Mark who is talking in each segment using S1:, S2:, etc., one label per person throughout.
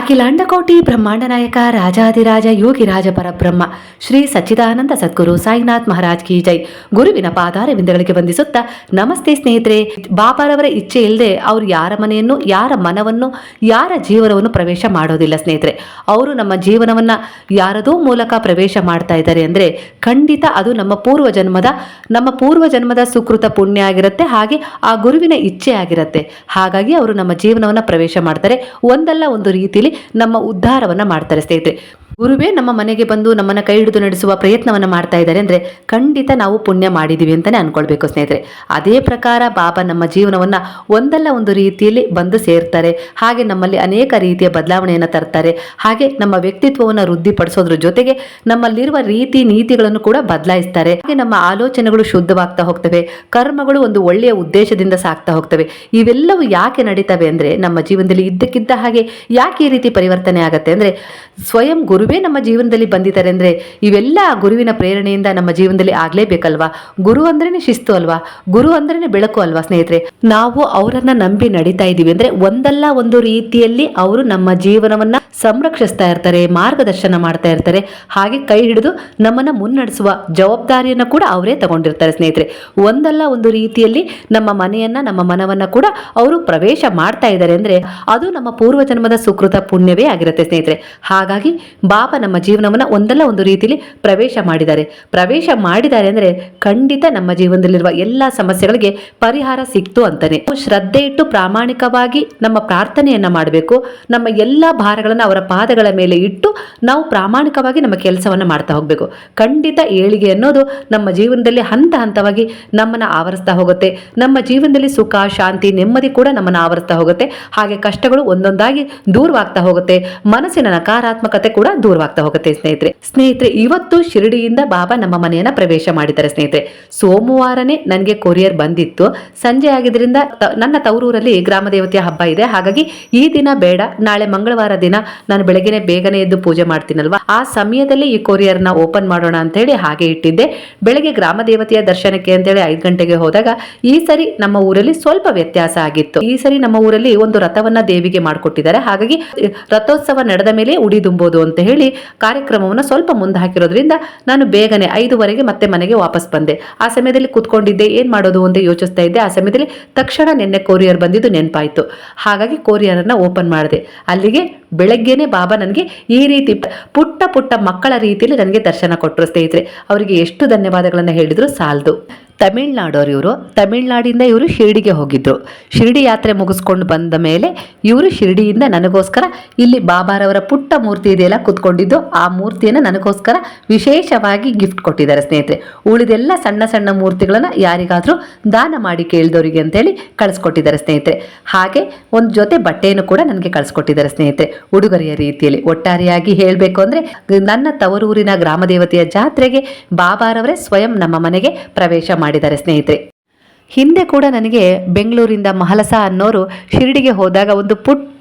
S1: ಅಖಿಲಾಂಡಕೋಟಿ ಬ್ರಹ್ಮಾಂಡ ನಾಯಕ ರಾಜಾದಿರಾಜ ಯೋಗಿರಾಜ ಪರಬ್ರಹ್ಮ, ಶ್ರೀ ಸಚ್ಚಿದಾನಂದ ಸದ್ಗುರು ಸಾಯಿನಾಥ್ ಮಹಾರಾಜ್ ಕಿ ಜೈ. ಗುರುವಿನ ಪಾದಾರ ಬಿಂದಗಳಿಗೆ ವಂದಿಸುತ್ತಾ, ನಮಸ್ತೆ ಸ್ನೇಹಿತರೆ. ಬಾಬಾರವರ ಇಚ್ಛೆ ಇಲ್ಲದೆ ಅವರು ಯಾರ ಮನೆಯನ್ನು, ಯಾರ ಮನವನ್ನು, ಯಾರ ಜೀವನವನ್ನು ಪ್ರವೇಶ ಮಾಡೋದಿಲ್ಲ ಸ್ನೇಹಿತರೆ. ಅವರು ನಮ್ಮ ಜೀವನವನ್ನ ಯಾರದೋ ಮೂಲಕ ಪ್ರವೇಶ ಮಾಡ್ತಾ ಇದ್ದಾರೆ ಅಂದ್ರೆ ಖಂಡಿತ ಅದು ನಮ್ಮ ಪೂರ್ವ ಜನ್ಮದ, ನಮ್ಮ ಪೂರ್ವ ಜನ್ಮದ ಸುಕೃತ ಪುಣ್ಯ ಆಗಿರುತ್ತೆ, ಹಾಗೆ ಆ ಗುರುವಿನ ಇಚ್ಛೆ ಆಗಿರುತ್ತೆ. ಹಾಗಾಗಿ ಅವರು ನಮ್ಮ ಜೀವನವನ್ನ ಪ್ರವೇಶ ಮಾಡ್ತಾರೆ. ಒಂದಲ್ಲ ಒಂದು ರೀತಿಯಲ್ಲಿ ನಮ್ಮ ಉದ್ಧಾರವನ್ನು ಮಾಡ್ತಾರೆ ಸ್ನೇಹಿತರೆ. ಗುರುವೇ, ನಮ್ಮ ಮನೆಗೆ ಬಂದು ನಮ್ಮನ್ನ ಕೈ ಹಿಡಿದು ನಡೆಸುವ ಪ್ರಯತ್ನವನ್ನ ಮಾಡ್ತಾ ಇದ್ದಾರೆ. ಅಂದ್ರೆ ಖಂಡಿತ ನಾವು ಪುಣ್ಯ ಮಾಡಿದೀವಿ ಅಂತಾನೆ ಅನ್ಕೊಳ್ಬೇಕು ಸ್ನೇಹಿತರೆ. ಅದೇ ಪ್ರಕಾರ ಬಾಬಾ ನಮ್ಮ ಜೀವನವನ್ನ ಒಂದಲ್ಲ ಒಂದು ರೀತಿಯಲ್ಲಿ ಬಂದು ಸೇರ್ತಾರೆ. ಹಾಗೆ ನಮ್ಮಲ್ಲಿ ಅನೇಕ ರೀತಿಯ ಬದಲಾವಣೆಯನ್ನು ತರ್ತಾರೆ. ಹಾಗೆ ನಮ್ಮ ವ್ಯಕ್ತಿತ್ವವನ್ನು ವೃದ್ಧಿಪಡಿಸೋದ್ರ ಜೊತೆಗೆ ನಮ್ಮಲ್ಲಿರುವ ರೀತಿ ನೀತಿಗಳನ್ನು ಕೂಡ ಬದಲಾಯಿಸ್ತಾರೆ. ಹಾಗೆ ನಮ್ಮ ಆಲೋಚನೆಗಳು ಶುದ್ಧವಾಗ್ತಾ ಹೋಗ್ತವೆ. ಕರ್ಮಗಳು ಒಂದು ಒಳ್ಳೆಯ ಉದ್ದೇಶದಿಂದ ಸಾಕ್ತಾ ಹೋಗ್ತವೆ. ಇವೆಲ್ಲವೂ ಯಾಕೆ ನಡೀತವೆ ಅಂದ್ರೆ ನಮ್ಮ ಜೀವನದಲ್ಲಿ ಇದ್ದಕ್ಕಿದ್ದ ಹಾಗೆ ಯಾಕೆ ಈ ರೀತಿ ಪರಿವರ್ತನೆ ಆಗತ್ತೆ ಅಂದ್ರೆ ಸ್ವಯಂ ಗುರುವೇ ನಮ್ಮ ಜೀವನದಲ್ಲಿ ಬಂದಿದ್ದಾರೆ ಅಂದ್ರೆ ಇವೆಲ್ಲ ಗುರುವಿನ ಪ್ರೇರಣೆಯಿಂದ ನಮ್ಮ ಜೀವನದಲ್ಲಿ ಆಗಲೇಬೇಕಲ್ವಾ? ಗುರು ಅಂದ್ರೇನೆ ಶಿಸ್ತು ಅಲ್ವಾ? ಗುರು ಅಂದ್ರೇನೆ ಬೆಳಕು ಅಲ್ವಾ ಸ್ನೇಹಿತರೆ? ನಾವು ಅವರನ್ನ ನಂಬಿ ನಡೀತಾ ಇದ್ದೀವಿ ಅಂದ್ರೆ ಒಂದಲ್ಲ ಒಂದು ರೀತಿಯಲ್ಲಿ ಅವರು ನಮ್ಮ ಜೀವನವನ್ನ ಸಂರಕ್ಷಿಸ್ತಾ ಇರ್ತಾರೆ, ಮಾರ್ಗದರ್ಶನ ಮಾಡ್ತಾ ಇರ್ತಾರೆ. ಹಾಗೆ ಕೈ ಹಿಡಿದು ನಮ್ಮನ್ನ ಮುನ್ನಡೆಸುವ ಜವಾಬ್ದಾರಿಯನ್ನ ಕೂಡ ಅವರೇ ತಗೊಂಡಿರ್ತಾರೆ ಸ್ನೇಹಿತರೆ. ಒಂದಲ್ಲ ಒಂದು ರೀತಿಯಲ್ಲಿ ನಮ್ಮ ಮನೆಯನ್ನ, ನಮ್ಮ ಮನವನ್ನ ಕೂಡ ಅವರು ಪ್ರವೇಶ ಮಾಡ್ತಾ ಇದ್ದಾರೆ ಅಂದ್ರೆ ಅದು ನಮ್ಮ ಪೂರ್ವ ಜನ್ಮದ ಸುಕೃತ ಪುಣ್ಯವೇ ಆಗಿರುತ್ತೆ ಸ್ನೇಹಿತರೆ. ಹಾಗಾಗಿ ಬಾಬಾ ನಮ್ಮ ಜೀವನವನ್ನ ಒಂದಲ್ಲ ಒಂದು ರೀತಿಯಲ್ಲಿ ಪ್ರವೇಶ ಮಾಡಿದ್ದಾರೆ. ಪ್ರವೇಶ ಮಾಡಿದ್ದಾರೆ ಅಂದ್ರೆ ಖಂಡಿತ ನಮ್ಮ ಜೀವನದಲ್ಲಿರುವ ಎಲ್ಲ ಸಮಸ್ಯೆಗಳಿಗೆ ಪರಿಹಾರ ಸಿಕ್ತು ಅಂತಾನೆ. ಶ್ರದ್ಧೆ ಇಟ್ಟು ಪ್ರಾಮಾಣಿಕವಾಗಿ ನಮ್ಮ ಪ್ರಾರ್ಥನೆಯನ್ನ ಮಾಡಬೇಕು. ನಮ್ಮ ಎಲ್ಲ ಭಾರಗಳನ್ನ ಅವರ ಪಾದಗಳ ಮೇಲೆ ಇಟ್ಟು ನಾವು ಪ್ರಾಮಾಣಿಕವಾಗಿ ನಮ್ಮ ಕೆಲಸವನ್ನ ಮಾಡ್ತಾ ಹೋಗ್ಬೇಕು. ಖಂಡಿತ ಏಳಿಗೆ ಅನ್ನೋದು ನಮ್ಮ ಜೀವನದಲ್ಲಿ ಹಂತ ಹಂತವಾಗಿ ನಮ್ಮನ್ನ ಆವರಿಸ್ತಾ ಹೋಗುತ್ತೆ. ನಮ್ಮ ಜೀವನದಲ್ಲಿ ಸುಖ, ಶಾಂತಿ, ನೆಮ್ಮದಿ ಕೂಡ ನಮ್ಮನ್ನ ಆವರಿಸ್ತಾ ಹೋಗುತ್ತೆ. ಹಾಗೆ ಕಷ್ಟಗಳು ಒಂದೊಂದಾಗಿ ದೂರವಾಗ್ತಾ ಹೋಗುತ್ತೆ. ಮನಸ್ಸಿನ ನಕಾರಾತ್ಮಕತೆ ಕೂಡ ದೂರವಾಗ್ತಾ ಹೋಗುತ್ತೆ ಸ್ನೇಹಿತರೆ. ಸ್ನೇಹಿತರೆ, ಇವತ್ತು ಶಿರಡಿಯಿಂದ ಬಾಬಾ ನಮ್ಮ ಮನೆಯನ್ನ ಪ್ರವೇಶ ಮಾಡಿದ್ದಾರೆ ಸ್ನೇಹಿತರೆ. ಸೋಮವಾರನೇ ನನಗೆ ಕೊರಿಯರ್ ಬಂದಿತ್ತು. ಸಂಜೆ ಆಗಿದ್ರಿಂದ ನನ್ನ ತವರೂರಲ್ಲಿ ಗ್ರಾಮ ದೇವತೆಯ ಹಬ್ಬ ಇದೆ. ಹಾಗಾಗಿ ಈ ದಿನ ಬೇಡ, ನಾಳೆ ಮಂಗಳವಾರ ದಿನ ನಾನು ಬೆಳಗ್ಗೆನೆ ಬೇಗನೆ ಎದ್ದು ಪೂಜೆ ಮಾಡ್ತೀನಲ್ವಾ? ಆ ಸಮಯದಲ್ಲಿ ಈ ಕೊರಿಯರ್ನ ಓಪನ್ ಮಾಡೋಣ ಅಂತ ಹೇಳಿ ಹಾಗೆ ಇಟ್ಟಿದ್ದೆ. ಬೆಳಗ್ಗೆ ಗ್ರಾಮ ದೇವತೆಯ ದರ್ಶನಕ್ಕೆ ಅಂತೇಳಿ ಐದು ಗಂಟೆಗೆ ಹೋದಾಗ ಈ ಸರಿ ನಮ್ಮ ಊರಲ್ಲಿ ಸ್ವಲ್ಪ ವ್ಯತ್ಯಾಸ ಆಗಿತ್ತು. ಈ ಸರಿ ನಮ್ಮ ಊರಲ್ಲಿ ಒಂದು ರಥವನ್ನ ದೇವಿಗೆ ಮಾಡಿಕೊಟ್ಟಿದ್ದಾರೆ. ಹಾಗಾಗಿ ರಥೋತ್ಸವ ನಡೆದ ಮೇಲೆ ಉಡಿ ತುಂಬೋದು ಅಂತ ಹೇಳಿ ಕಾರ್ಯಕ್ರಮವನ್ನು ಸ್ವಲ್ಪ ಮುಂದೆ ಹಾಕಿರೋದ್ರಿಂದ ನಾನು ಬೇಗನೆ ಐದುವರೆಗೆ ಮತ್ತೆ ಮನೆಗೆ ವಾಪಸ್ ಬಂದೆ. ಆ ಸಮಯದಲ್ಲಿ ಕುತ್ಕೊಂಡಿದ್ದೆ, ಏನು ಮಾಡೋದು ಅಂತ ಯೋಚಿಸ್ತಾ ಇದ್ದೆ. ಆ ಸಮಯದಲ್ಲಿ ತಕ್ಷಣ ನಿನ್ನೆ ಕೊರಿಯರ್ ಬಂದಿದ್ದು ನೆನಪಾಯಿತು. ಹಾಗಾಗಿ ಕೊರಿಯರ್ ಅನ್ನ ಓಪನ್ ಮಾಡಿದೆ. ಅಲ್ಲಿಗೆ ಬೆಳಗ್ಗೆನೆ ಬಾಬಾ ನನಗೆ ಈ ರೀತಿ ಪುಟ್ಟ ಪುಟ್ಟ ಮಕ್ಕಳ ರೀತಿಯಲ್ಲಿ ನನಗೆ ದರ್ಶನ ಕೊಟ್ಟರು ಸ್ನೇಹಿತರೆ. ಅವರಿಗೆ ಎಷ್ಟು ಧನ್ಯವಾದಗಳನ್ನು ಹೇಳಿದ್ರು ಸಾಲದು. ತಮಿಳ್ನಾಡೋರು ಇವರು. ತಮಿಳ್ನಾಡಿಂದ ಇವರು ಶಿರಡಿಗೆ ಹೋಗಿದ್ದರು ಶಿರಡಿ ಯಾತ್ರೆ ಮುಗಿಸ್ಕೊಂಡು ಬಂದ ಮೇಲೆ ಇವರು ಶಿರಡಿಯಿಂದ ನನಗೋಸ್ಕರ ಇಲ್ಲಿ ಬಾಬಾರವರ ಪುಟ್ಟ ಮೂರ್ತಿ ಇದೆಯಲ್ಲ ಕುತ್ಕೊಂಡಿದ್ದು, ಆ ಮೂರ್ತಿಯನ್ನು ನನಗೋಸ್ಕರ ವಿಶೇಷವಾಗಿ ಗಿಫ್ಟ್ ಕೊಟ್ಟಿದ್ದಾರೆ ಸ್ನೇಹಿತರೆ. ಉಳಿದೆಲ್ಲ ಸಣ್ಣ ಸಣ್ಣ ಮೂರ್ತಿಗಳನ್ನು ಯಾರಿಗಾದರೂ ದಾನ ಮಾಡಿ ಕೇಳಿದವರಿಗೆ ಅಂತೇಳಿ ಕಳಿಸ್ಕೊಟ್ಟಿದ್ದಾರೆ ಸ್ನೇಹಿತರೆ. ಹಾಗೆ ಒಂದು ಜೊತೆ ಬಟ್ಟೆಯನ್ನು ಕೂಡ ನನಗೆ ಕಳಿಸ್ಕೊಟ್ಟಿದ್ದಾರೆ ಸ್ನೇಹಿತರೆ. ಉಡುಗೊರೆಯ ರೀತಿಯಲ್ಲಿ. ಒಟ್ಟಾರೆಯಾಗಿ ಹೇಳಬೇಕು ಅಂದರೆ ನನ್ನ ತವರೂರಿನ ಗ್ರಾಮ ದೇವತೆಯ ಜಾತ್ರೆಗೆ ಬಾಬಾರವರೇ ಸ್ವಯಂ ನಮ್ಮ ಮನೆಗೆ ಪ್ರವೇಶ ಮಾಡಿದ್ದಾರೆ ಸ್ನೇಹಿತರೆ. ಹಿಂದೆ ಕೂಡ ನನಗೆ ಬೆಂಗಳೂರಿಂದ ಮಹಲಸ ಅನ್ನೋರು ಶಿರಡಿಗೆ ಹೋದಾಗ ಒಂದು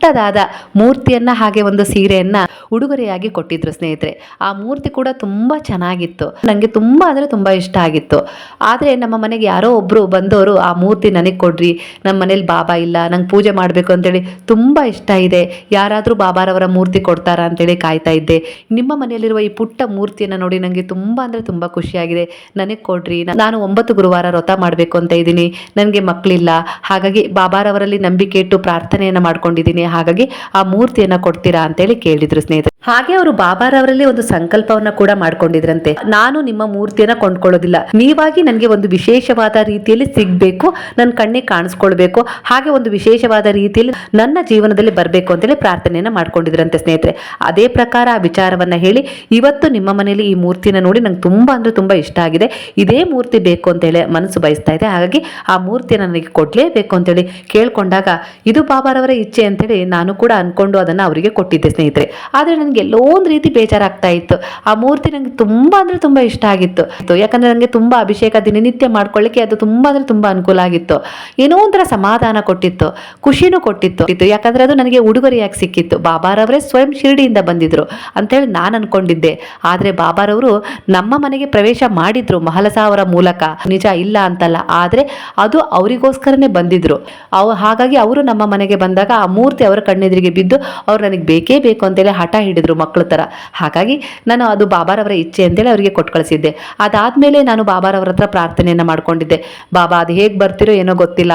S1: ಪುಟ್ಟದಾದ ಮೂರ್ತಿಯನ್ನ ಹಾಗೆ ಒಂದು ಸೀರೆಯನ್ನ ಉಡುಗೊರೆಯಾಗಿ ಕೊಟ್ಟಿದ್ರು ಸ್ನೇಹಿತರೆ. ಆ ಮೂರ್ತಿ ಕೂಡ ತುಂಬಾ ಚೆನ್ನಾಗಿತ್ತು. ನನಗೆ ತುಂಬಾ ಅಂದ್ರೆ ತುಂಬಾ ಇಷ್ಟ ಆಗಿತ್ತು. ಆದರೆ ನಮ್ಮ ಮನೆಗೆ ಯಾರೋ ಒಬ್ರು ಬಂದವರು ಆ ಮೂರ್ತಿ ನನಗೆ ಕೊಡ್ರಿ. ನಮ್ಮ ಮನೇಲಿ ಬಾಬಾ ಇಲ್ಲ. ನಂಗೆ ಪೂಜೆ ಮಾಡಬೇಕು ಅಂತೇಳಿ ತುಂಬಾ ಇಷ್ಟ ಇದೆ. ಯಾರಾದರೂ ಬಾಬಾರವರ ಮೂರ್ತಿ ಕೊಡ್ತಾರಾ ಅಂತೇಳಿ ಕಾಯ್ತಾ ಇದ್ದೆ. ನಿಮ್ಮ ಮನೆಯಲ್ಲಿರುವ ಈ ಪುಟ್ಟ ಮೂರ್ತಿಯನ್ನು ನೋಡಿ ನನಗೆ ತುಂಬಾ ಅಂದ್ರೆ ತುಂಬಾ ಖುಷಿಯಾಗಿದೆ. ನನಗೆ ಕೊಡ್ರಿ. ನಾನು ಒಂಬತ್ತು ಗುರುವಾರ ವ್ರತ ಮಾಡಬೇಕು ಅಂತ ಇದ್ದೀನಿ. ನನಗೆ ಮಕ್ಕಳಿಲ್ಲ ಹಾಗಾಗಿ ಬಾಬಾರವರಲ್ಲಿ ನಂಬಿಕೆ ಇಟ್ಟು ಪ್ರಾರ್ಥನೆಯನ್ನ ಮಾಡ್ಕೊಂಡಿದ್ದೀನಿ. ಹಾಗಾಗಿ ಆ ಮೂರ್ತಿಯನ್ನು ಕೊಡ್ತೀರಾ ಅಂತೇಳಿ ಕೇಳಿದ್ರು ಸ್ನೇಹಿತರೆ. ಹಾಗೆ ಅವರು ಬಾಬಾರವರಲ್ಲಿ ಒಂದು ಸಂಕಲ್ಪವನ್ನ ಕೂಡ ಮಾಡ್ಕೊಂಡಿದ್ರಂತೆ. ನಾನು ನಿಮ್ಮ ಮೂರ್ತಿಯನ್ನ ಕೊಂಡ್ಕೊಳ್ಳೋದಿಲ್ಲ. ನೀವಾಗಿ ನನಗೆ ಒಂದು ವಿಶೇಷವಾದ ರೀತಿಯಲ್ಲಿ ಸಿಗ್ಬೇಕು ನನ್ನ ಕಣ್ಣಿಗೆ ಕಾಣಿಸ್ಕೊಳ್ಬೇಕು. ಹಾಗೆ ಒಂದು ವಿಶೇಷವಾದ ರೀತಿಯಲ್ಲಿ ನನ್ನ ಜೀವನದಲ್ಲಿ ಬರಬೇಕು ಅಂತೇಳಿ ಪ್ರಾರ್ಥನೆಯನ್ನ ಮಾಡ್ಕೊಂಡಿದ್ರಂತೆ ಸ್ನೇಹಿತರೆ. ಅದೇ ಪ್ರಕಾರ ಆ ವಿಚಾರವನ್ನ ಹೇಳಿ ಇವತ್ತು ನಿಮ್ಮ ಮನೆಯಲ್ಲಿ ಈ ಮೂರ್ತಿನ ನೋಡಿ ನಂಗೆ ತುಂಬಾ ಅಂದ್ರೆ ತುಂಬಾ ಇಷ್ಟ ಆಗಿದೆ. ಇದೇ ಮೂರ್ತಿ ಬೇಕು ಅಂತೇಳಿ ಮನಸ್ಸು ಬಯಸ್ತಾ ಇದೆ. ಹಾಗಾಗಿ ಆ ಮೂರ್ತಿಯನ್ನ ನನಗೆ ಕೊಡ್ಲೇಬೇಕು ಅಂತೇಳಿ ಕೇಳ್ಕೊಂಡಾಗ ಇದು ಬಾಬಾರವರ ಇಚ್ಛೆ ಅಂತೇಳಿ ನಾನು ಕೂಡ ಅನ್ಕೊಂಡು ಅದನ್ನ ಅವರಿಗೆ ಕೊಟ್ಟಿದ್ದೆ ಸ್ನೇಹಿತರೆ. ಆದ್ರೆ ನನಗೆ ನನಗೆ ಎಲ್ಲೋ ಒಂದು ರೀತಿ ಬೇಜಾರಾಗ್ತಾ ಇತ್ತು. ಆ ಮೂರ್ತಿ ನನಗೆ ತುಂಬ ಅಂದರೆ ತುಂಬ ಇಷ್ಟ ಆಗಿತ್ತು. ಯಾಕಂದರೆ ನನಗೆ ತುಂಬ ಅಭಿಷೇಕ ದಿನನಿತ್ಯ ಮಾಡ್ಕೊಳ್ಳಿಕ್ಕೆ ಅದು ತುಂಬ ಅಂದರೆ ತುಂಬ ಅನುಕೂಲ ಆಗಿತ್ತು. ಏನೋ ಒಂಥರ ಸಮಾಧಾನ ಕೊಟ್ಟಿತ್ತು, ಖುಷಿನೂ ಕೊಟ್ಟಿತ್ತು. ಇತ್ತು ಯಾಕಂದರೆ ಅದು ನನಗೆ ಉಡುಗೊರೆಯಾಗಿ ಸಿಕ್ಕಿತ್ತು. ಬಾಬಾರವರೇ ಸ್ವಯಂ ಶಿರಡಿಯಿಂದ ಬಂದಿದ್ರು ಅಂತೇಳಿ ನಾನು ಅನ್ಕೊಂಡಿದ್ದೆ. ಆದರೆ ಬಾಬಾರವರು ನಮ್ಮ ಮನೆಗೆ ಪ್ರವೇಶ ಮಾಡಿದ್ರು ಮಹಲಸಾವರ ಮೂಲಕ. ನಿಜ ಇಲ್ಲ ಅಂತಲ್ಲ, ಆದರೆ ಅದು ಅವರಿಗೋಸ್ಕರನೇ ಬಂದಿದ್ರು. ಅವು ಹಾಗಾಗಿ ಅವರು ನಮ್ಮ ಮನೆಗೆ ಬಂದಾಗ ಆ ಮೂರ್ತಿ ಅವರ ಕಣ್ಣೆದುರಿಗೆ ಬಿದ್ದು, ಅವ್ರು ನನಗೆ ಬೇಕೇ ಬೇಕು ಅಂತೇಳಿ ಹಠ ಹಿಡಿದ್ರು ಮಕ್ಕಳ ಥರ ಹಾಗಾಗಿ ನಾನು ಅದು ಬಾಬಾರವರ ಇಚ್ಛೆ ಅಂತೇಳಿ ಅವರಿಗೆ ಕೊಟ್ಟು ಕಳಿಸಿದ್ದೆ. ಅದಾದಮೇಲೆ ನಾನು ಬಾಬಾರವರ ಹತ್ರ ಪ್ರಾರ್ಥನೆಯನ್ನು ಮಾಡ್ಕೊಂಡಿದ್ದೆ. ಬಾಬಾ, ಅದು ಹೇಗೆ ಬರ್ತಿರೋ ಏನೋ ಗೊತ್ತಿಲ್ಲ.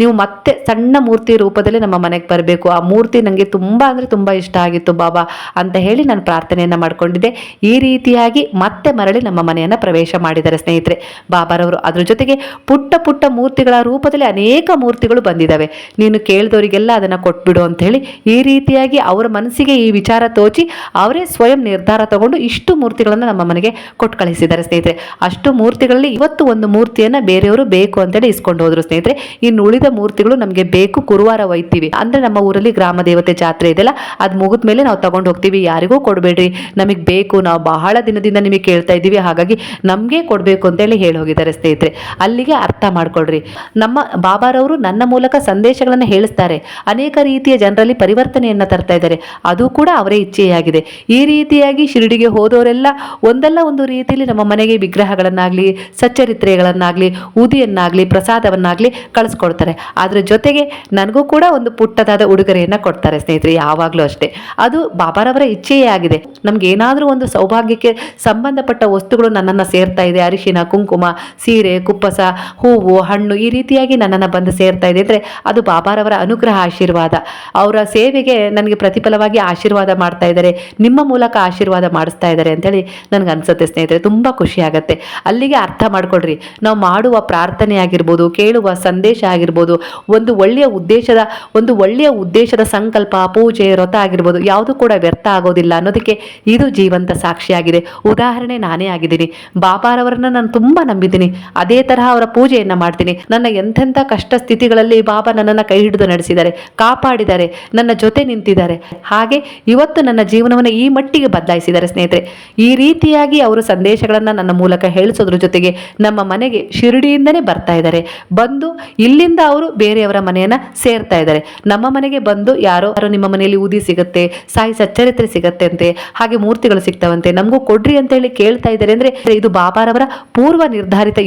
S1: ನೀವು ಮತ್ತೆ ಸಣ್ಣ ಮೂರ್ತಿ ರೂಪದಲ್ಲಿ ನಮ್ಮ ಮನೆಗೆ ಬರಬೇಕು. ಆ ಮೂರ್ತಿ ನನಗೆ ತುಂಬ ಅಂದರೆ ತುಂಬ ಇಷ್ಟ ಆಗಿತ್ತು ಬಾಬಾ ಅಂತ ಹೇಳಿ ನಾನು ಪ್ರಾರ್ಥನೆಯನ್ನು ಮಾಡಿಕೊಂಡಿದ್ದೆ. ಈ ರೀತಿಯಾಗಿ ಮತ್ತೆ ಮರಳಿ ನಮ್ಮ ಮನೆಯನ್ನು ಪ್ರವೇಶ ಮಾಡಿದ್ದಾರೆ ಸ್ನೇಹಿತರೆ. ಬಾಬಾರವರು ಅದ್ರ ಜೊತೆಗೆ ಪುಟ್ಟ ಪುಟ್ಟ ಮೂರ್ತಿಗಳ ರೂಪದಲ್ಲಿ ಅನೇಕ ಮೂರ್ತಿಗಳು ಬಂದಿದ್ದಾವೆ. ನೀನು ಕೇಳಿದವರಿಗೆಲ್ಲ ಅದನ್ನು ಕೊಟ್ಬಿಡು ಅಂತ ಹೇಳಿ ಈ ರೀತಿಯಾಗಿ ಅವರ ಮನಸ್ಸಿಗೆ ಈ ವಿಚಾರ ತೋಚಿ ಅವರೇ ಸ್ವಯಂ ನಿರ್ಧಾರ ತಗೊಂಡು ಇಷ್ಟು ಮೂರ್ತಿಗಳನ್ನು ನಮ್ಮ ಮನೆಗೆ ಕೊಟ್ಟು ಕಳಿಸಿದ್ದಾರೆ ಸ್ನೇಹಿತರೆ. ಅಷ್ಟು ಮೂರ್ತಿಗಳಲ್ಲಿ ಇವತ್ತು ಒಂದು ಮೂರ್ತಿಯನ್ನು ಬೇರೆಯವರು ಬೇಕು ಅಂತೇಳಿ ಇಸ್ಕೊಂಡು ಹೋದರು ಸ್ನೇಹಿತರೆ. ಇನ್ನು ಉಳಿದ ಮೂರ್ತಿಗಳು ನಮಗೆ ಬೇಕು, ಗುರುವಾರ ಒಯ್ತೀವಿ. ಅಂದ್ರೆ ನಮ್ಮ ಊರಲ್ಲಿ ಗ್ರಾಮ ದೇವತೆ ಜಾತ್ರೆ ಇದೆಲ್ಲ ಅದ್ ಮುಗಿದ ಮೇಲೆ ನಾವು ತಗೊಂಡು ಹೋಗ್ತೀವಿ. ಯಾರಿಗೂ ಕೊಡಬೇಡ್ರಿ. ನಮಗೆ ಬೇಕು, ನಾವು ಬಹಳ ದಿನದಿಂದ ನಿಮಗೆ ಕೇಳ್ತಾ ಇದ್ದೀವಿ. ಹಾಗಾಗಿ ನಮಗೆ ಕೊಡಬೇಕು ಅಂತೇಳಿ ಹೇಳಿ ಹೋಗಿದ್ದಾರೆ ಸ್ನೇಹಿತರೆ. ಅಲ್ಲಿಗೆ ಅರ್ಥ ಮಾಡ್ಕೊಳ್ರಿ. ನಮ್ಮ ಬಾಬಾರವರು ನನ್ನ ಮೂಲಕ ಸಂದೇಶಗಳನ್ನು ಹೇಳಿಸ್ತಾರೆ. ಅನೇಕ ರೀತಿಯ ಜನರಲ್ಲಿ ಪರಿವರ್ತನೆಯನ್ನು ತರ್ತಾ ಇದ್ದಾರೆ. ಅದು ಕೂಡ ಅವರೇ ಇಚ್ಛೆಯಾಗಿದೆ. ಈ ರೀತಿಯಾಗಿ ಶಿರಡಿಗೆ ಹೋದವರೆಲ್ಲ ಒಂದಲ್ಲ ಒಂದು ರೀತಿಯಲ್ಲಿ ನಮ್ಮ ಮನೆಗೆ ವಿಗ್ರಹಗಳನ್ನಾಗಲಿ, ಸಚ್ಚರಿತ್ರೆಗಳನ್ನಾಗಲಿ, ಊದಿಯನ್ನಾಗಲಿ, ಪ್ರಸಾದವನ್ನಾಗಲಿ ಕಳಿಸ್ಕೊಡ್ತಾರೆ ಅದ್ರ ಜೊತೆಗೆ ನನಗೂ ಕೂಡ ಒಂದು ಪುಟ್ಟದಾದ ಉಡುಗೊರೆಯನ್ನು ಕೊಡ್ತಾರೆ ಸ್ನೇಹಿತರೆ, ಯಾವಾಗಲೂ ಅಷ್ಟೇ. ಅದು ಬಾಬಾರವರ ಇಚ್ಛೆಯೇ ಆಗಿದೆ. ನಮ್ಗೆ ಏನಾದರೂ ಒಂದು ಸೌಭಾಗ್ಯಕ್ಕೆ ಸಂಬಂಧಪಟ್ಟ ವಸ್ತುಗಳು ನನ್ನನ್ನು ಸೇರ್ತಾ ಇದೆ. ಅರಿಶಿನ, ಕುಂಕುಮ, ಸೀರೆ, ಕುಪ್ಪಸ, ಹೂವು, ಹಣ್ಣು ಈ ರೀತಿಯಾಗಿ ನನ್ನನ್ನು ಬಂದು ಸೇರ್ತಾ ಇದೆ ಅಂದರೆ ಅದು ಬಾಬಾರವರ ಅನುಗ್ರಹ ಆಶೀರ್ವಾದ. ಅವರ ಸೇವೆಗೆ ನನಗೆ ಪ್ರತಿಫಲವಾಗಿ ಆಶೀರ್ವಾದ ಮಾಡ್ತಾ ಇದ್ದಾರೆ. ನಿಮ್ಮ ಮೂಲಕ ಆಶೀರ್ವಾದ ಮಾಡಿಸ್ತಾ ಇದ್ದಾರೆ ಅಂತೇಳಿ ನನಗೆ ಅನ್ಸುತ್ತೆ ಸ್ನೇಹಿತರೆ. ತುಂಬ ಖುಷಿ ಆಗುತ್ತೆ. ಅಲ್ಲಿಗೆ ಅರ್ಥ ಮಾಡ್ಕೊಳ್ರಿ. ನಾವು ಮಾಡುವ ಪ್ರಾರ್ಥನೆ ಆಗಿರ್ಬೋದು, ಕೇಳುವ ಸಂದೇಶ ಆಗಿರ್ಬೋದು, ಒಂದು ಒಳ್ಳೆಯ ಉದ್ದೇಶದ, ಒಂದು ಒಳ್ಳೆಯ ಉದ್ದೇಶದ ಸಂಕಲ್ಪ, ಪೂಜೆ, ವ್ರತ ಆಗಿರ್ಬೋದು, ಯಾವುದು ಕೂಡ ವ್ಯರ್ಥ ಆಗೋದಿಲ್ಲ ಅನ್ನೋದಕ್ಕೆ ಇದು ಜೀವಂತ ಸಾಕ್ಷಿಯಾಗಿದೆ. ಉದಾಹರಣೆ ನಾನೇ ಆಗಿದ್ದೀನಿ. ಬಾಬಾರವರನ್ನ ನಾನು ತುಂಬ ನಂಬಿದ್ದೀನಿ. ಅದೇ ತರಹ ಅವರ ಪೂಜೆಯನ್ನು ಮಾಡ್ತೀನಿ. ನನ್ನ ಎಂಥೆಂಥ ಕಷ್ಟ ಸ್ಥಿತಿಗಳಲ್ಲಿ ಬಾಬಾ ನನ್ನನ್ನು ಕೈ ಹಿಡಿದು ನಡೆಸಿದ್ದಾರೆ, ಕಾಪಾಡಿದ್ದಾರೆ, ನನ್ನ ಜೊತೆ ನಿಂತಿದ್ದಾರೆ. ಹಾಗೆ ಇವತ್ತು ನನ್ನ ಜೀವನವನ್ನು ಈ ಮಟ್ಟಿಗೆ ಬದಲಾಯಿಸಿದ್ದಾರೆ ಸ್ನೇಹಿತರೆ. ಈ ರೀತಿಯಾಗಿ ಅವರು ಸಂದೇಶಗಳನ್ನು ನನ್ನ ಮೂಲಕ ಹೇಳಿಸೋದ್ರ ಜೊತೆಗೆ ನಮ್ಮ ಮನೆಗೆ ಶಿರಡಿಯಿಂದನೇ ಬರ್ತಾ ಇದ್ದಾರೆ. ಬಂದು ಇಲ್ಲಿಂದ ಅವರು ಬೇರೆಯವರ ಮನೆಯನ್ನ ಸೇರ್ತಾ ಇದ್ದಾರೆ. ನಮ್ಮ ಮನೆಗೆ ಬಂದು ಯಾರೋ ಯಾರೋ ನಿಮ್ಮ ಮನೆಯಲ್ಲಿ ಊದಿ ಸಿಗುತ್ತೆ, ಸಾಯಿ ಸಚ್ಚರಿತ್ರೆ ಸಿಗತ್ತೆ ಅಂತೆ ಹಾಗೆ ಮೂರ್ತಿಗಳು ಸಿಗ್ತಾವಂತೆ, ನಮಗೂ ಕೊಡ್ರಿ ಅಂತ ಹೇಳಿ ಕೇಳ್ತಾ ಇದ್ದಾರೆ ಅಂದ್ರೆ ಇದು ಬಾಬಾರವರ ಪೂರ್ವ ನಿರ್ಧಾರಿತ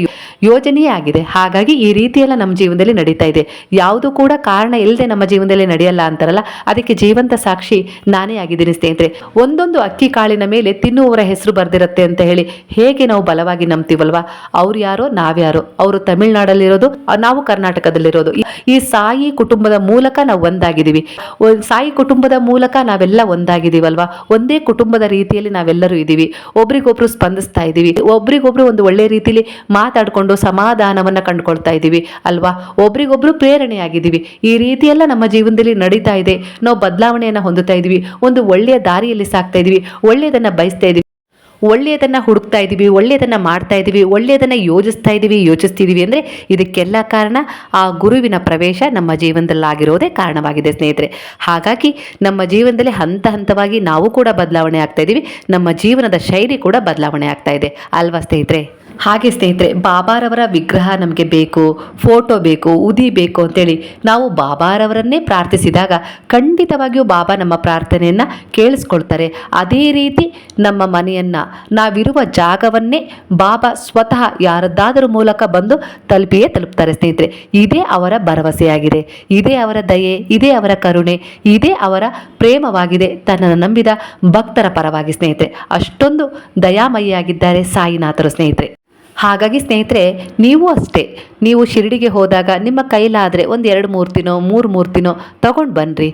S1: ಯೋಜನೆಯೇ ಆಗಿದೆ. ಹಾಗಾಗಿ ಈ ರೀತಿಯೆಲ್ಲ ನಮ್ಮ ಜೀವನದಲ್ಲಿ ನಡೀತಾ ಇದೆ. ಯಾವುದು ಕೂಡ ಕಾರಣ ಇಲ್ಲದೆ ನಮ್ಮ ಜೀವನದಲ್ಲಿ ನಡೆಯಲ್ಲ ಅಂತಾರಲ್ಲ, ಅದಕ್ಕೆ ಜೀವಂತ ಸಾಕ್ಷಿ ನಾನೇ ಆಗಿದ್ದೀನಿ ಸ್ನೇಹಿತರೆ. ಒಂದೊಂದು ಅಕ್ಕಿ ಕಾಳಿನ ಮೇಲೆ ತಿನ್ನುವವರ ಹೆಸರು ಬರ್ದಿರತ್ತೆ ಅಂತ ಹೇಳಿ ಹೇಗೆ ನಾವು ಬಲವಾಗಿ ನಂಬ್ತೀವಲ್ವಾ? ಅವ್ರು ಯಾರೋ, ನಾವ್ಯಾರೋ? ಅವರು ತಮಿಳ್ನಾಡಲ್ಲಿರೋದು, ನಾವು ನಾವು ಕರ್ನಾಟಕದಲ್ಲಿರೋದು. ಈ- ಸಾಯಿ ಕುಟುಂಬದ ಮೂಲಕ ನಾವು ಒಂದಾಗಿದ್ದೀವಿ. ಒಂದ್ ಸಾಯಿ ಕುಟುಂಬದ ಮೂಲಕ ನಾವೆಲ್ಲ ಒಂದಾಗಿದ್ದೀವಲ್ವಾ? ಒಂದೇ ಕುಟುಂಬದ ರೀತಿಯಲ್ಲಿ ನಾವೆಲ್ಲರೂ ಇದ್ದೀವಿ. ಒಬ್ರಿಗೊಬ್ರು ಸ್ಪಂದಿಸ್ತಾ ಇದ್ದೀವಿ. ಒಬ್ರಿಗೊಬ್ರು ಒಂದು ಒಳ್ಳೆ ರೀತಿಯಲ್ಲಿ ಮಾತಾಡಿಕೊಂಡು ಸಮಾಧಾನವನ್ನ ಕಂಡುಕೊಳ್ತಾ ಇದ್ದೀವಿ ಅಲ್ವಾ? ಒಬ್ರಿಗೊಬ್ರು ಪ್ರೇರಣೆಯಾಗಿದ್ದೀವಿ. ಈ ರೀತಿಯೆಲ್ಲ ನಮ್ಮ ಜೀವನದಲ್ಲಿ ನಡೀತಾ ಇದೆ. ನಾವು ಬದಲಾವಣೆಯನ್ನು ಹೊಂದುತ್ತಾ ಇದ್ದೀವಿ. ಒಂದು ಒಳ್ಳೆಯ ದಾರಿಯಲ್ಲಿ ಸಾಕ್ತಾ ಇದ್ದೀವಿ. ಒಳ್ಳೆಯದನ್ನ ಬಯಸ್ತಾ ಇದ್ದೀವಿ. ಒಳ್ಳೆಯದನ್ನು ಹುಡುಕ್ತಾ ಇದ್ದೀವಿ ಒಳ್ಳೆಯದನ್ನು ಮಾಡ್ತಾ ಇದ್ದೀವಿ ಒಳ್ಳೆಯದನ್ನು ಯೋಜಿಸ್ತಾ ಇದ್ದೀವಿ ಯೋಚಿಸ್ತಿದ್ದೀವಿ ಅಂದರೆ ಇದಕ್ಕೆಲ್ಲ ಕಾರಣ ಆ ಗುರುವಿನ ಪ್ರವೇಶ ನಮ್ಮ ಜೀವನದಲ್ಲಾಗಿರೋದೇ ಕಾರಣವಾಗಿದೆ ಸ್ನೇಹಿತರೆ. ಹಾಗಾಗಿ ನಮ್ಮ ಜೀವನದಲ್ಲಿ ಹಂತ ಹಂತವಾಗಿ ನಾವು ಕೂಡ ಬದಲಾವಣೆ ಆಗ್ತಾ ಇದ್ದೀವಿ ನಮ್ಮ ಜೀವನದ ಶೈಲಿ ಕೂಡ ಬದಲಾವಣೆ ಆಗ್ತಾ ಇದೆ. ಅಲ್ವಾ ಸ್ನೇಹಿತರೆ? ಹಾಗೆ ಸ್ನೇಹಿತರೆ, ಬಾಬಾರವರ ವಿಗ್ರಹ ನಮಗೆ ಬೇಕು, ಫೋಟೋ ಬೇಕು, ಉದಿ ಬೇಕು ಅಂತೇಳಿ ನಾವು ಬಾಬಾರವರನ್ನೇ ಪ್ರಾರ್ಥಿಸಿದಾಗ ಖಂಡಿತವಾಗಿಯೂ ಬಾಬಾ ನಮ್ಮ ಪ್ರಾರ್ಥನೆಯನ್ನು ಕೇಳಿಸ್ಕೊಳ್ತಾರೆ. ಅದೇ ರೀತಿ ನಮ್ಮ ಮನೆಯನ್ನು ನಾವಿರುವ ಜಾಗವನ್ನೇ ಬಾಬಾ ಸ್ವತಃ ಯಾರದ್ದಾದರೂ ಮೂಲಕ ಬಂದು ತಲುಪಿಯೇ ತಲುಪ್ತಾರೆ ಸ್ನೇಹಿತರೆ. ಇದೇ ಅವರ ಭರವಸೆಯಾಗಿದೆ. ಇದೇ ಅವರ ದಯೆ, ಇದೇ ಅವರ ಕರುಣೆ, ಇದೇ ಅವರ ಪ್ರೇಮವಾಗಿದೆ ತನ್ನನ್ನು ನಂಬಿದ ಭಕ್ತರ ಪರವಾಗಿ ಸ್ನೇಹಿತರೆ. ಅಷ್ಟೊಂದು ದಯಾಮಯಿಯಾಗಿದ್ದಾರೆ ಸಾಯಿನಾಥರು ಸ್ನೇಹಿತರೆ. ಹಾಗಾಗಿ ಸ್ನೇಹಿತರೆ, ನೀವು ಅಷ್ಟೇ. ನೀವು ಶಿರಡಿಗೆ ಹೋದಾಗ ನಿಮ್ಮ ಕೈಲಾದರೆ ಒಂದು ಎರಡು ಮೂರ್ತಿನೋ ಮೂರು ಮೂರ್ತಿನೋ ತಗೊಂಡು ಬನ್ನಿರಿ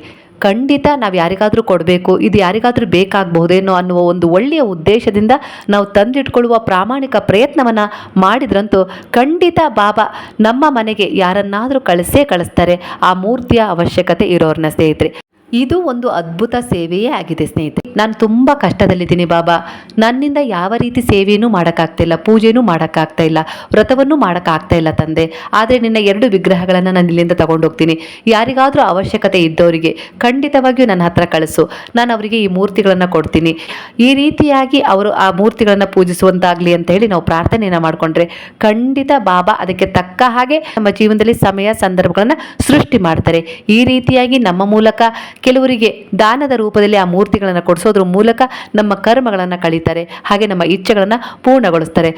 S1: ಖಂಡಿತ ನಾವು ಯಾರಿಗಾದರೂ ಕೊಡಬೇಕು, ಇದು ಯಾರಿಗಾದರೂ ಬೇಕಾಗಬಹುದೇನೋ ಅನ್ನುವ ಒಂದು ಒಳ್ಳೆಯ ಉದ್ದೇಶದಿಂದ ನಾವು ತಂದಿಟ್ಕೊಳ್ಳುವ ಪ್ರಾಮಾಣಿಕ ಪ್ರಯತ್ನವನ್ನು ಮಾಡಿದ್ರಂತೂ ಖಂಡಿತ ಬಾಬಾ ನಮ್ಮ ಮನೆಗೆ ಯಾರನ್ನಾದರೂ ಕಳಿಸೇ ಕಳಿಸ್ತಾರೆ. ಆ ಮೂರ್ತಿಯ ಅವಶ್ಯಕತೆ ಇರೋರನ್ನ ಸ್ನೇಹಿತರೆ. ಇದು ಒಂದು ಅದ್ಭುತ ಸೇವೆಯೇ ಆಗಿದೆ, ಸ್ನೇಹಿತರೆ. ನಾನು ತುಂಬ ಕಷ್ಟದಲ್ಲಿದ್ದೀನಿ ಬಾಬಾ. ನನ್ನಿಂದ ಯಾವ ರೀತಿ ಸೇವೆಯನ್ನು ಮಾಡೋಕ್ಕಾಗ್ತಾಯಿಲ್ಲ ಪೂಜೆಯೂ ಮಾಡೋಕ್ಕಾಗ್ತಾ ಇಲ್ಲ, ವ್ರತವನ್ನು ಮಾಡೋಕ್ಕಾಗ್ತಾ ಇಲ್ಲ ತಂದೆ. ಆದರೆ ನಿನ್ನ ಎರಡು ವಿಗ್ರಹಗಳನ್ನು ನಾನು ಇಲ್ಲಿಂದ ತಗೊಂಡೋಗ್ತೀನಿ. ಯಾರಿಗಾದರೂ ಅವಶ್ಯಕತೆ ಇದ್ದವರಿಗೆ ಖಂಡಿತವಾಗಿಯೂ ನನ್ನ ಹತ್ರ ಕಳಿಸು. ನಾನು ಅವರಿಗೆ ಈ ಮೂರ್ತಿಗಳನ್ನು ಕೊಡ್ತೀನಿ. ಈ ರೀತಿಯಾಗಿ ಅವರು ಆ ಮೂರ್ತಿಗಳನ್ನು ಪೂಜಿಸುವಂತಾಗಲಿ ಅಂತ ಹೇಳಿ ನಾವು ಪ್ರಾರ್ಥನೆಯನ್ನು ಮಾಡಿಕೊಂಡ್ರೆ ಖಂಡಿತ ಬಾಬಾ ಅದಕ್ಕೆ ತಕ್ಕ ಹಾಗೆ ನಮ್ಮ ಜೀವನದಲ್ಲಿ ಸಮಯ, ಸಂದರ್ಭಗಳನ್ನು ಸೃಷ್ಟಿ ಮಾಡ್ತಾರೆ. ಈ ರೀತಿಯಾಗಿ ನಮ್ಮ ಮೂಲಕ ಕೆಲವರಿಗೆ ದಾನದ ರೂಪದಲ್ಲಿ ಆ ಮೂರ್ತಿಗಳನ್ನು ಕೊಡಿಸೋದ್ರ ಮೂಲಕ ನಮ್ಮ ಕರ್ಮಗಳನ್ನು ಕಳೀತಾರೆ, ಹಾಗೆ ನಮ್ಮ ಇಚ್ಛೆಗಳನ್ನು ಪೂರ್ಣಗೊಳಿಸ್ತಾರೆ.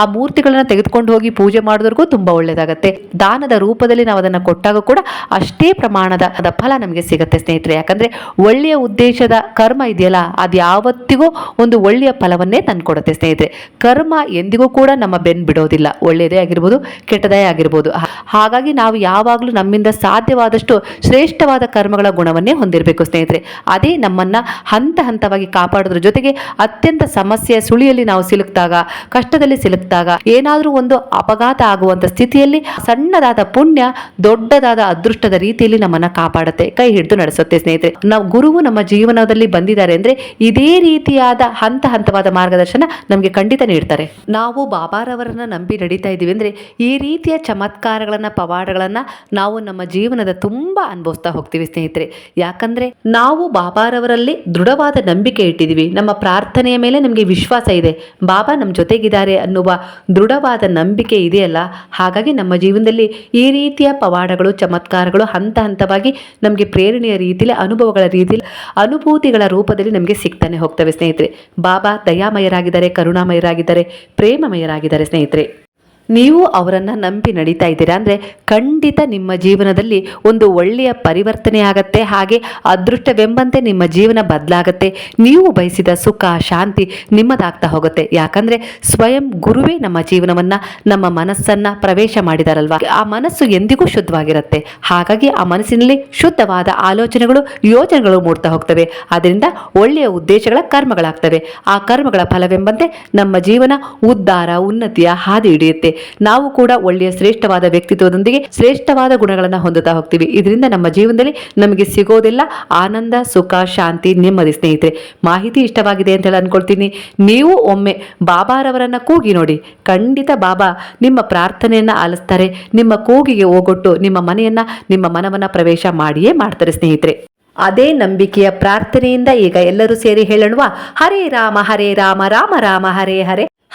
S1: ಆ ಮೂರ್ತಿಗಳನ್ನು ತೆಗೆದುಕೊಂಡು ಹೋಗಿ ಪೂಜೆ ಮಾಡೋದ್ರಿಗೂ ತುಂಬ ಒಳ್ಳೆಯದಾಗತ್ತೆ ದಾನದ ರೂಪದಲ್ಲಿ ನಾವು ಅದನ್ನು ಕೊಟ್ಟಾಗ ಕೂಡ ಅಷ್ಟೇ ಪ್ರಮಾಣದ ಅದ ಫಲ ನಮಗೆ ಸಿಗುತ್ತೆ ಸ್ನೇಹಿತರೆ. ಯಾಕಂದರೆ ಒಳ್ಳೆಯ ಉದ್ದೇಶದ ಕರ್ಮ ಇದೆಯಲ್ಲ, ಅದು ಯಾವತ್ತಿಗೂ ಒಂದು ಒಳ್ಳೆಯ ಫಲವನ್ನೇ ತಂದುಕೊಡುತ್ತೆ ಸ್ನೇಹಿತರೆ. ಕರ್ಮ ಎಂದಿಗೂ ಕೂಡ ನಮ್ಮ ಬೆನ್ ಬಿಡೋದಿಲ್ಲ. ಒಳ್ಳೆಯದೇ ಆಗಿರ್ಬೋದು, ಕೆಟ್ಟದೇ ಆಗಿರ್ಬೋದು. ಹಾಗಾಗಿ ನಾವು ಯಾವಾಗಲೂ ನಮ್ಮಿಂದ ಸಾಧ್ಯವಾದಷ್ಟು ಶ್ರೇಷ್ಠವಾದ ಕರ್ಮಗಳ ಗುಣವನ್ನೇ ಹೊಂದಿರಬೇಕು ಸ್ನೇಹಿತರೆ. ಅದೇ ನಮ್ಮನ್ನು ಹಂತ ಹಂತವಾಗಿ ಕಾಪಾಡೋದ್ರ ಜೊತೆಗೆ ಅತ್ಯಂತ ಸಮಸ್ಯೆಯ ಸುಳಿಯಲ್ಲಿ ನಾವು ಸಿಲುಕಿದಾಗ, ಕಷ್ಟದಲ್ಲಿ ಸಿಲುಕಿದಾಗ ಏನಾದರೂ ಒಂದು ಅಪಘಾತ ಆಗುವಂಥ ಸ್ಥಿತಿಯಲ್ಲಿ ಸಣ್ಣದಾದ ಪುಣ್ಯ, ದೊಡ್ಡದಾದ ಅದೃಷ್ಟದ ರೀತಿಯಲ್ಲಿ ನಮ್ಮನ್ನು ಕಾಪಾಡುತ್ತೆ, ಕೈ ಹಿಡಿದು ನಡೆಸುತ್ತೆ ಸ್ನೇಹಿತರೆ. ನಾವು ಗುರುವು ನಮ್ಮ ಜೀವನದಲ್ಲಿ ಬಂದಿದ್ದಾರೆ ಅಂದರೆ ಇದೇ ರೀತಿಯಾದ ಹಂತ ಹಂತವಾದ ಮಾರ್ಗದರ್ಶನ ನಮಗೆ ಖಂಡಿತ ನೀಡ್ತಾರೆ. ನಾವು ಬಾಬಾರವರನ್ನು ನಂಬಿ ನಡೀತಾ ಇದ್ದೀವಿ ಅಂದರೆ ಈ ರೀತಿಯ ಚಮತ್ಕಾರಗಳನ್ನು, ಪವಾಡಗಳನ್ನು ನಾವು ನಮ್ಮ ಜೀವನದ ತುಂಬ ಅನುಭವಿಸ್ತಾ ಹೋಗ್ತೀವಿ ಸ್ನೇಹಿತರೆ. ಯಾಕಂದ್ರೆ ನಾವು ಬಾಬಾರವರಲ್ಲಿ ದೃಢವಾದ ನಂಬಿಕೆ ಇಟ್ಟಿದ್ದೀವಿ. ನಮ್ಮ ಪ್ರಾರ್ಥನೆಯ ಮೇಲೆ ನಮಗೆ ವಿಶ್ವಾಸ ಇದೆ. ಬಾಬಾ ನಮ್ಮ ಜೊತೆಗಿದ್ದಾರೆ ಅನ್ನುವ ದೃಢವಾದ ನಂಬಿಕೆ ಇದೆಯಲ್ಲ? ಹಾಗಾಗಿ ನಮ್ಮ ಜೀವನದಲ್ಲಿ ಈ ರೀತಿಯ ಪವಾಡಗಳು, ಚಮತ್ಕಾರಗಳು ಹಂತ ಹಂತವಾಗಿ ನಮಗೆ ಪ್ರೇರಣೆಯ ರೀತಿಯಲ್ಲಿ ಅನುಭವಗಳ ರೀತಿಯಲ್ಲಿ ಅನುಭೂತಿಗಳ ರೂಪದಲ್ಲಿ ನಮಗೆ ಸಿಗ್ತಾನೆ ಹೋಗ್ತವೆ ಸ್ನೇಹಿತರೆ. ಬಾಬಾ ದಯಾಮಯರಾಗಿದ್ದಾರೆ, ಕರುಣಾಮಯರಾಗಿದ್ದಾರೆ, ಪ್ರೇಮಮಯರಾಗಿದ್ದಾರೆ ಸ್ನೇಹಿತರೆ. ನೀವು ಅವರನ್ನು ನಂಬಿ ನಡೀತಾ ಇದ್ದೀರಾ? ಅಂದರೆ ಖಂಡಿತ ನಿಮ್ಮ ಜೀವನದಲ್ಲಿ ಒಂದು ಒಳ್ಳೆಯ ಪರಿವರ್ತನೆ ಆಗತ್ತೆ, ಹಾಗೆ ಅದೃಷ್ಟವೆಂಬಂತೆ ನಿಮ್ಮ ಜೀವನ ಬದಲಾಗತ್ತೆ. ನೀವು ಬಯಸಿದ ಸುಖ, ಶಾಂತಿ ನಿಮ್ಮದಾಗ್ತಾ ಹೋಗುತ್ತೆ. ಯಾಕಂದರೆ ಸ್ವಯಂ ಗುರುವೇ ನಮ್ಮ ಜೀವನವನ್ನು, ನಮ್ಮ ಮನಸ್ಸನ್ನು ಪ್ರವೇಶ ಮಾಡಿದಾರಲ್ವಾ? ಆ ಮನಸ್ಸು ಎಂದಿಗೂ ಶುದ್ಧವಾಗಿರುತ್ತೆ. ಹಾಗಾಗಿ ಆ ಮನಸ್ಸಿನಲ್ಲಿ ಶುದ್ಧವಾದ ಆಲೋಚನೆಗಳು, ಯೋಚನೆಗಳು ಮೂಡ್ತಾ ಹೋಗ್ತವೆ. ಅದರಿಂದ ಒಳ್ಳೆಯ ಉದ್ದೇಶಗಳ ಕರ್ಮಗಳಾಗ್ತವೆ. ಆ ಕರ್ಮಗಳ ಫಲವೆಂಬಂತೆ ನಮ್ಮ ಜೀವನ ಉದ್ಧಾರ, ಉನ್ನತಿಯ ಹಾದಿ ಹಿಡಿಯುತ್ತೆ. ನಾವು ಕೂಡ ಒಳ್ಳೆಯ ಶ್ರೇಷ್ಠವಾದ ವ್ಯಕ್ತಿತ್ವದೊಂದಿಗೆ ಶ್ರೇಷ್ಠವಾದ ಗುಣಗಳನ್ನು ಹೊಂದುತ್ತಾ ಹೋಗ್ತೀವಿ. ಇದರಿಂದ ನಮ್ಮ ಜೀವನದಲ್ಲಿ ನಮಗೆ ಸಿಗೋದಿಲ್ಲ ಆನಂದ, ಸುಖ, ಶಾಂತಿ, ನೆಮ್ಮದಿ ಸ್ನೇಹಿತರೆ. ಮಾಹಿತಿ ಇಷ್ಟವಾಗಿದೆ ಅಂತ ಹೇಳಿ ಅನ್ಕೊಳ್ತೀನಿ ನೀವು ಒಮ್ಮೆ ಬಾಬಾರವರನ್ನು ಕೂಗಿ ನೋಡಿ. ಖಂಡಿತ ಬಾಬಾ ನಿಮ್ಮ ಪ್ರಾರ್ಥನೆಯನ್ನ ಆಲಿಸ್ತಾರೆ. ನಿಮ್ಮ ಕೂಗಿಗೆ ಹೋಗೊಟ್ಟು ನಿಮ್ಮ ಮನೆಯನ್ನ, ನಿಮ್ಮ ಮನವನ್ನ ಪ್ರವೇಶ ಮಾಡಿಯೇ ಮಾಡ್ತಾರೆ ಸ್ನೇಹಿತರೆ. ಅದೇ ನಂಬಿಕೆಯ ಪ್ರಾರ್ಥನೆಯಿಂದ ಈಗ ಎಲ್ಲರೂ ಸೇರಿ ಹೇಳೋಣ ಹರೇ ರಾಮ ಹರೇ ರಾಮ ರಾಮ ರಾಮ, ಹರೇ ಹರೇ.